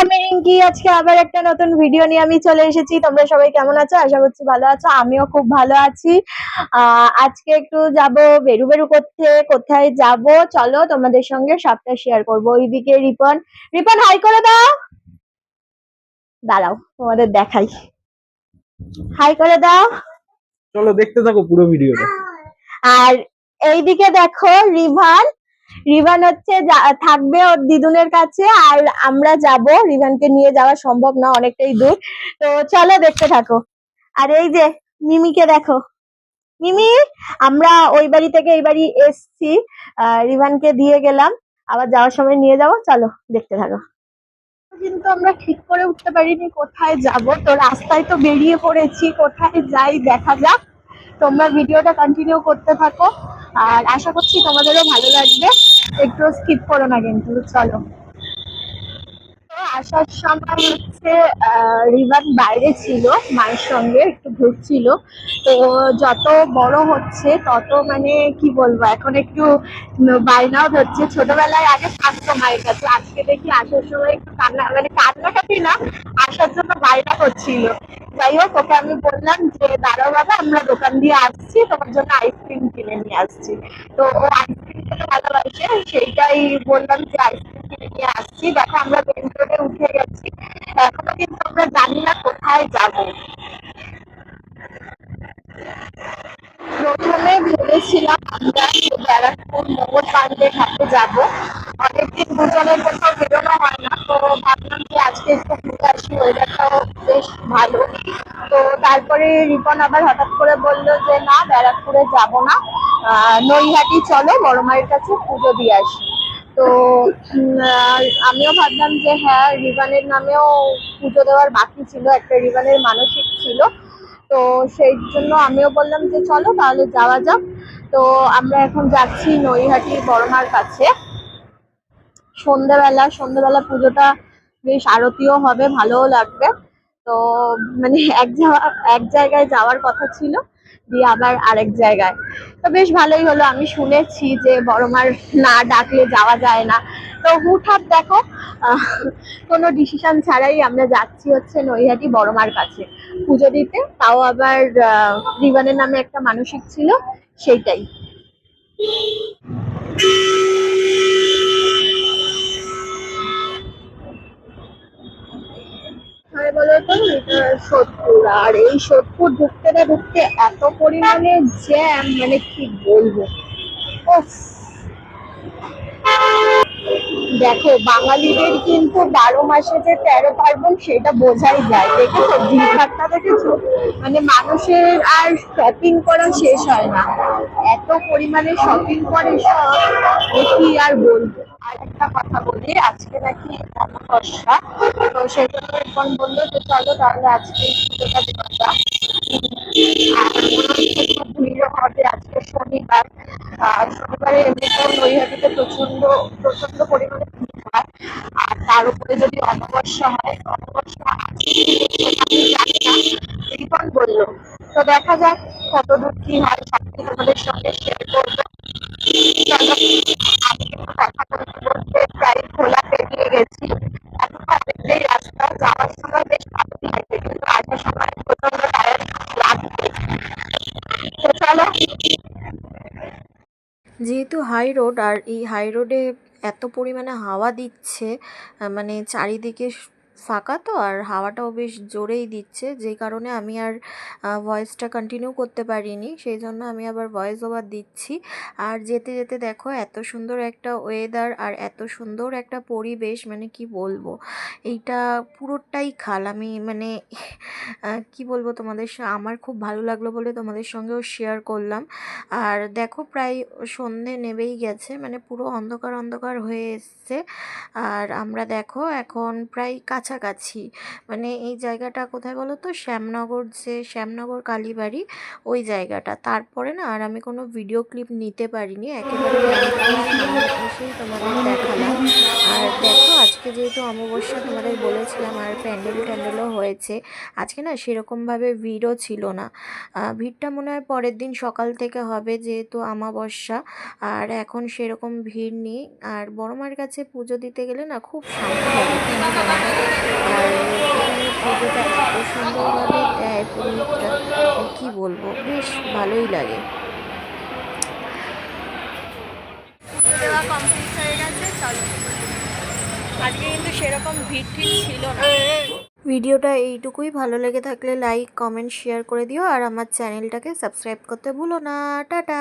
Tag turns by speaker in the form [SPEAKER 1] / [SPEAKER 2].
[SPEAKER 1] আমি রিঙ্কি আজকে আবার একটা নতুন ভিডিও নিয়ে আমি চলে এসেছি। তোমরা সবাই কেমন আছো? আশা করছি ভালো আছো। আমিও খুব ভালো আছি। আজকে একটু যাব বেরু বেরু করতে। কোথায় যাব? চলো তোমাদের সঙ্গে সবটা শেয়ার করব। ওইদিকে রিপন। রিপন হাই করে দাও। দাঁড়াও তোমাদের দেখাই। হাই করে দাও।
[SPEAKER 2] চলো দেখতে থাকো পুরো ভিডিওটা
[SPEAKER 1] আর এইদিকে দেখো রিভান রিভান হচ্ছে থাকবে ওর দিদুনের কাছে, আর আমরা যাব, রিভানকে নিয়ে যাওয়া সম্ভব না, অনেকটাই দূর। তো চলো দেখতে থাকো। আর এই যে, মিমিকে দেখো। মিমি, আমরা ওই বাড়ি থেকে এই বাড়ি এসছি। রিভানকে দিয়ে গেলাম। আবার যাওয়ার সময় নিয়ে যাব। চলো, দেখতে থাকো। কিন্তু আমরা ঠিক করে উঠতে পারিনি কোথায় যাব। তো রাস্তায় তো বেরিয়ে পড়েছি। কোথায় যাই, দেখা যাক। তোমরা ভিডিওটা কন্টিনিউ করতে থাকো। আর আশা করছি তোমাদেরও ভালো লাগবে। একটু স্কিপ করো না কিন্তু চলো। আসার সময় হচ্ছে রিভান বাইরে ছিল, মায়ের সঙ্গে একটু ঘুরছিল। তো যত বড় হচ্ছে, তত মানে কি বলব, এখন একটু বায়নাও ধরছে ছোটবেলায় আগে থাকতো মায়ের কাছে, আজকে দেখি আসার সময় একটু কান্না মানে কান্নাকাটি না, আসার জন্য বায়না করছিল যাই হোক, ওকে আমি বললাম যে, দাঁড়াও বাবা, আমরা দোকান দিয়ে আসছি, তোমার জন্য আইসক্রিম কিনে নিয়ে আসছি। তো ও আইসক্রিম খেতে ভালোবাসে, সেইটাই বললাম যে আইসক্রিম নিয়ে আসছি। দেখো, আমরা মেন রোডে উঠে গেছি। এখনও কিন্তু আমরা জানি না কোথায় যাব। প্রথমে ভেবেছিলাম আমরা ব্যারাকপুর মোগল পার্কে ঘাটে যাব। অনেকদিন দুজনের কোথাও বেরোনো হয় না, তো ভাবলাম যে আজকে একটু ঘুরে আসি ওয়েদারটাও বেশ ভালো। তো তারপরে রিপন আবার হঠাৎ করে বলল যে, না, ব্যারাকপুরে যাব না। নৈহাটি চলো, বড় মায়ের কাছে পুজো দিয়ে আসি। তো আমিও ভাবলাম যে হ্যাঁ রিবানের নামেও পুজো দেওয়ার বাকি ছিল, একটা রিবানের মানসিক ছিল। তো সেই জন্য আমিও বললাম যে চলো তাহলে যাওয়া যাক। তো আমরা এখন যাচ্ছি নৈহাটি বড়মার কাছে। সন্ধ্যাবেলা সন্ধ্যাবেলা পুজোটা বেশ আরতিও হবে, ভালোও লাগবে। তো মানে এক এক জায়গায় যাওয়ার কথা ছিল। দিয়ে আবার আরেক জায়গায়। তো বেশ ভালোই হলো। আমি শুনেছি যে বড়মার না ডাকলে যাওয়া যায় না। তো হুটহাট দেখো কোনো ডিসিশন ছাড়াই আমরা যাচ্ছি হচ্ছে নৈহাটি বড়মার কাছে। পুজো দিতে। তাও আবার রিবানের নামে একটা মানসিক ছিল, সেইটাই হ্যাঁ বলো তো এটা সোদপুর আর এই সোদপুর ঢুকতে না ঢুকতে এত পরিমাণে জ্যাম মানে কি বলব? দেখো, বাঙালিদের কিন্তু বারো মাসে যে তেরো পার্বণ, সেটা বোঝাই যায়। দেখেছ ভিড়ভাট্টা দেখেছ? মানে মানুষের আর শপিং করা শেষ হয় না। এত পরিমাণে শপিং করে সব কি আর বলব? আর একটা কথা বলি, আজকে নাকি অমাবস্যা তো সেই রিপন বলল যে, চলো তাহলে আজকে পুজোটা দেওয়া যাক আর মনে হচ্ছে খুব ভিড় হবে আজকে শনিবার। শনিবারে এমনিতেও নৈহাটিতে প্রচণ্ড প্রচণ্ড পরিমাণে ভিড় হয়। আর তার উপরে যদি অমাবস্যা হয়, অমাবস্যা আছে আমি জানি না, রিপন বলল। তো দেখা যাক কতদূর কি হয় সবটি তোমাদের সঙ্গে শেয়ার করব। আমি কথা বলতে বলতে প্রায় খোলা পেরিয়ে গেছি।
[SPEAKER 3] যেহেতু হাই রোড আর এই হাই রোডে এত পরিমাণে হাওয়া দিচ্ছে মানে চারিদিকে ফাঁকা তো, আর হাওয়াটাও বেশ জোরেই দিচ্ছে। যে কারণে আমি আর ভয়েসটা কন্টিনিউ করতে পারিনি, সেই জন্য আমি আবার ভয়েস ওভার দিচ্ছি। আর যেতে যেতে দেখো, এত সুন্দর একটা ওয়েদার আর এত সুন্দর একটা পরিবেশ মানে কি বলব? এইটা পুরোটাই খাল। আমি মানে কি বলব তোমাদের আমার খুব ভালো লাগল বলে তোমাদের সঙ্গেও শেয়ার করলাম। আর দেখো, প্রায় সন্ধে নেবেই গেছে মানে পুরো অন্ধকার অন্ধকার হয়ে এসছে। আর আমরা দেখো, এখন প্রায় কাছাকাছি কাছাকাছি। মানে এই জায়গাটা কোথায় বলো তো শ্যামনগর যে, শ্যামনগর কালীবাড়ি, ওই জায়গাটা। তারপরে না, আর আমি কোনো ভিডিও ক্লিপ নিতে পারিনি, একেবারে তোমাদের দেখালাম। আর দেখো, আজকে যেহেতু অমাবস্যা তোমাদের বলেছিলাম, আর প্যান্ডেল ট্যান্ডেলও হয়েছে, আজকে না সেরকমভাবে ভিড়ও ছিল না। ভিড়টা মনে হয় পরের দিন সকাল থেকে হবে যেহেতু অমাবস্যা, আর এখন সেরকম ভিড় নেই। আর বড় মার কাছে পুজো দিতে গেলে না খুব শান্তি। আর পুজোটা এত সুন্দরভাবে দেয় পুরোহিতরা কি বলব বেশ ভালোই লাগে
[SPEAKER 1] কমপ্লিট আজকে কিন্তু সেরকম ভিড় ঠিক ছিল না
[SPEAKER 3] ভিডিওটা এইটুকুই। ভালো লেগে থাকলে লাইক, কমেন্ট, শেয়ার করে দিও। আর আমার চ্যানেলটাকে সাবস্ক্রাইব করতে ভুলো না। টাটা।